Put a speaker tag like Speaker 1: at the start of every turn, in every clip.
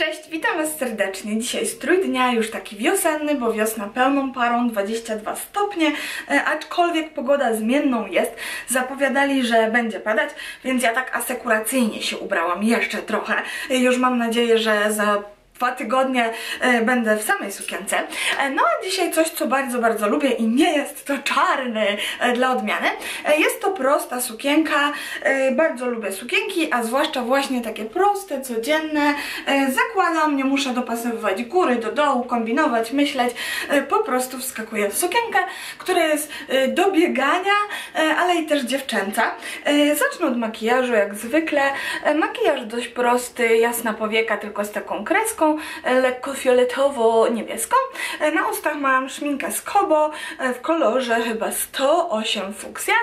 Speaker 1: Cześć, witam Was serdecznie. Dzisiaj strój dnia już taki wiosenny, bo wiosna pełną parą, 22 stopnie, e, aczkolwiek pogoda zmienną jest. Zapowiadali, że będzie padać, więc ja tak asekuracyjnie się ubrałam jeszcze trochę. E, Już mam nadzieję, że za dwa tygodnie e, będę w samej sukience. E, no a dzisiaj coś, co bardzo, bardzo lubię i nie jest to czarny e, dla odmiany. Jest to prosta sukienka. Bardzo lubię sukienki, a zwłaszcza właśnie takie proste, codzienne. Zakładam, nie muszę dopasowywać góry do dołu, kombinować, myśleć. Po prostu wskakuję w sukienkę, która jest do biegania, ale i też dziewczęca. Zacznę od makijażu, jak zwykle. Makijaż dość prosty, jasna powieka, tylko z taką kreską, e, lekko fioletowo-niebieską. E, Na ustach mam szminkę z Kobo e, w kolorze chyba 108 fuksja.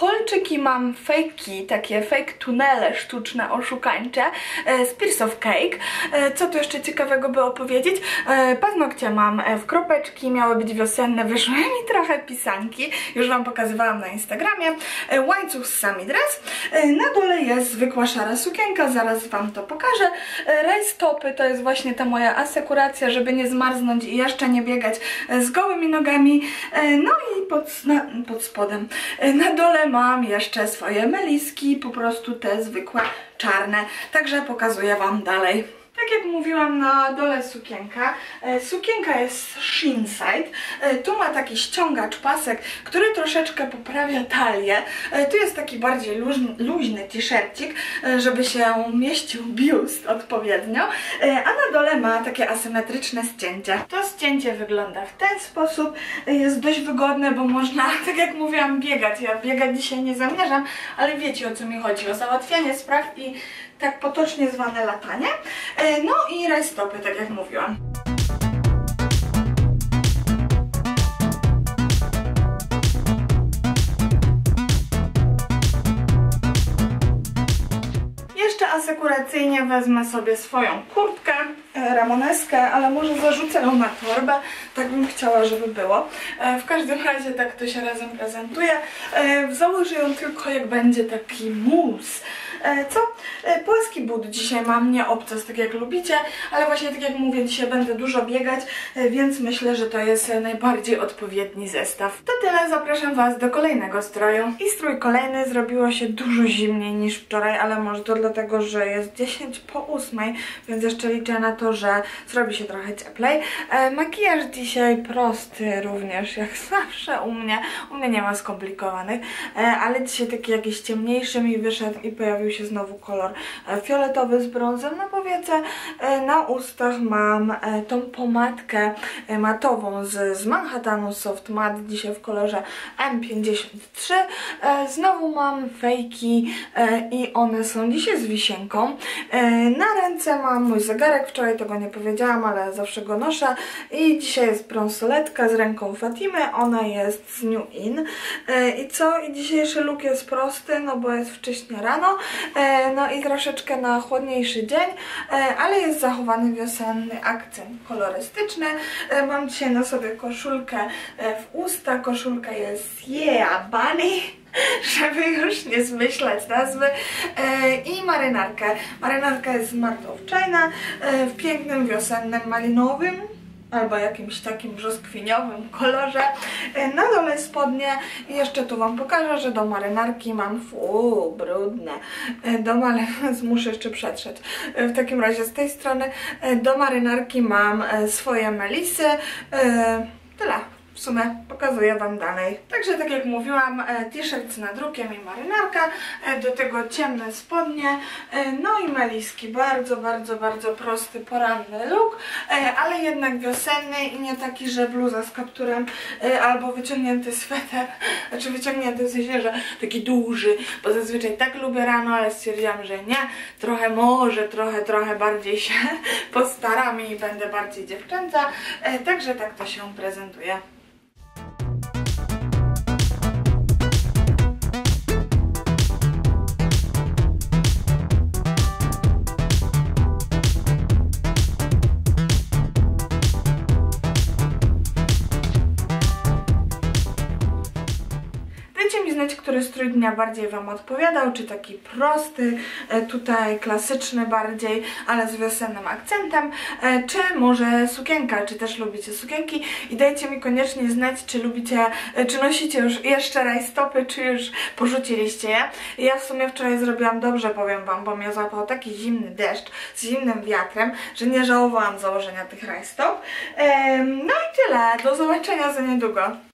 Speaker 1: Kolczyki mam fejki, takie fake tunele sztuczne, oszukańcze e, z Pierce of Cake. E, Co tu jeszcze ciekawego by opowiedzieć? E, Paznokcie mam w kropeczki, miały być wiosenne, wyszły mi trochę pisanki. Już Wam pokazywałam na Instagramie. Łańcuch z sami dress. Na dole jest zwykła szara sukienka, zaraz Wam to pokażę. Rajstopy to jest właśnie ta moja asekuracja, żeby nie zmarznąć i jeszcze nie biegać z gołymi nogami. No i pod, na, pod spodem. Na dole mam jeszcze swoje meliski, po prostu te zwykłe czarne. Także pokazuję Wam dalej. Tak jak mówiłam, na dole sukienka. E, Sukienka jest Shinside. E, Tu ma taki ściągacz, pasek, który troszeczkę poprawia talię. E, Tu jest taki bardziej luźny, luźny t-shircik, e, żeby się mieścił biust odpowiednio. A na dole ma takie asymetryczne ścięcie. To ścięcie wygląda w ten sposób. Jest dość wygodne, bo można, tak jak mówiłam, biegać. Ja biegać dzisiaj nie zamierzam, ale wiecie o co mi chodzi. O załatwianie spraw i tak potocznie zwane latanie. E, No i rajstopy, tak jak mówiłam. Jeszcze asekuracyjnie wezmę sobie swoją kurtkę, ramoneskę, ale może zarzucę ją na torbę, tak bym chciała, żeby było. E, W każdym razie tak to się razem prezentuje. E, Założę ją tylko jak będzie taki mus. E, Co? E, Płaski but dzisiaj mam, nie obcas, tak jak lubicie, ale właśnie tak jak mówię, dzisiaj będę dużo biegać, e, więc myślę, że to jest e, najbardziej odpowiedni zestaw. To tyle, zapraszam Was do kolejnego stroju. I strój kolejny zrobiło się dużo zimniej niż wczoraj, ale może to dlatego, że jest 10 po 8, więc jeszcze liczę na to, że zrobi się trochę cieplej. E, makijaż dzisiaj prosty również, jak zawsze u mnie. U mnie nie ma skomplikowanych, e, ale dzisiaj taki jakiś ciemniejszy mi wyszedł i pojawił się znowu kolor e, fioletowy z brązem na powiece. E, na ustach mam e, tą pomadkę e, matową z, z Manhattanu Soft Matte, dzisiaj w kolorze M53. E, znowu mam fejki e, i one są dzisiaj z wisienką. Na ręce mam mój zegarek, wczoraj tego nie powiedziałam, ale zawsze go noszę. I dzisiaj jest bransoletka z ręką Fatimy, ona jest z New In. E, I co? I dzisiejszy look jest prosty, no bo jest wcześnie rano. E, no i troszeczkę na chłodniejszy dzień, e, ale jest zachowany wiosenny akcent kolorystyczny. Mam dzisiaj na sobie koszulkę w usta. Koszulka jest Yeah Bunny żeby już nie zmyślać nazwy e, i marynarkę. Marynarka jest martowczajna e, w pięknym wiosennym malinowym albo jakimś takim brzoskwiniowym kolorze. E, Na dole spodnie jeszcze tu Wam pokażę, że do marynarki mam fu, brudne. Do marynarki, muszę jeszcze przetrzeć. W takim razie z tej strony do marynarki mam swoje melisy. Tyle w sumie pokazuję Wam dalej. Także tak jak mówiłam, e, t-shirt z nadrukiem i marynarka, e, do tego ciemne spodnie, e, no i meliski. Bardzo, bardzo, bardzo prosty, poranny look, ale jednak wiosenny i nie taki, że bluza z kapturem albo wyciągnięty sweter, znaczy wyciągnięty w sensie, że taki duży, bo zazwyczaj tak lubię rano, ale stwierdziłam, że nie, trochę może, trochę, trochę bardziej się postaram i będę bardziej dziewczęca, także tak to się prezentuje. Znać, który strój dnia bardziej Wam odpowiadał, czy taki prosty, e, tutaj klasyczny bardziej, ale z wiosennym akcentem, e, czy może sukienka, czy też lubicie sukienki i dajcie mi koniecznie znać, czy lubicie, e, czy nosicie już jeszcze rajstopy, czy już porzuciliście je. Ja w sumie wczoraj zrobiłam dobrze, powiem Wam, bo mnie złapał taki zimny deszcz z zimnym wiatrem, że nie żałowałam założenia tych rajstop. No i tyle, do zobaczenia za niedługo.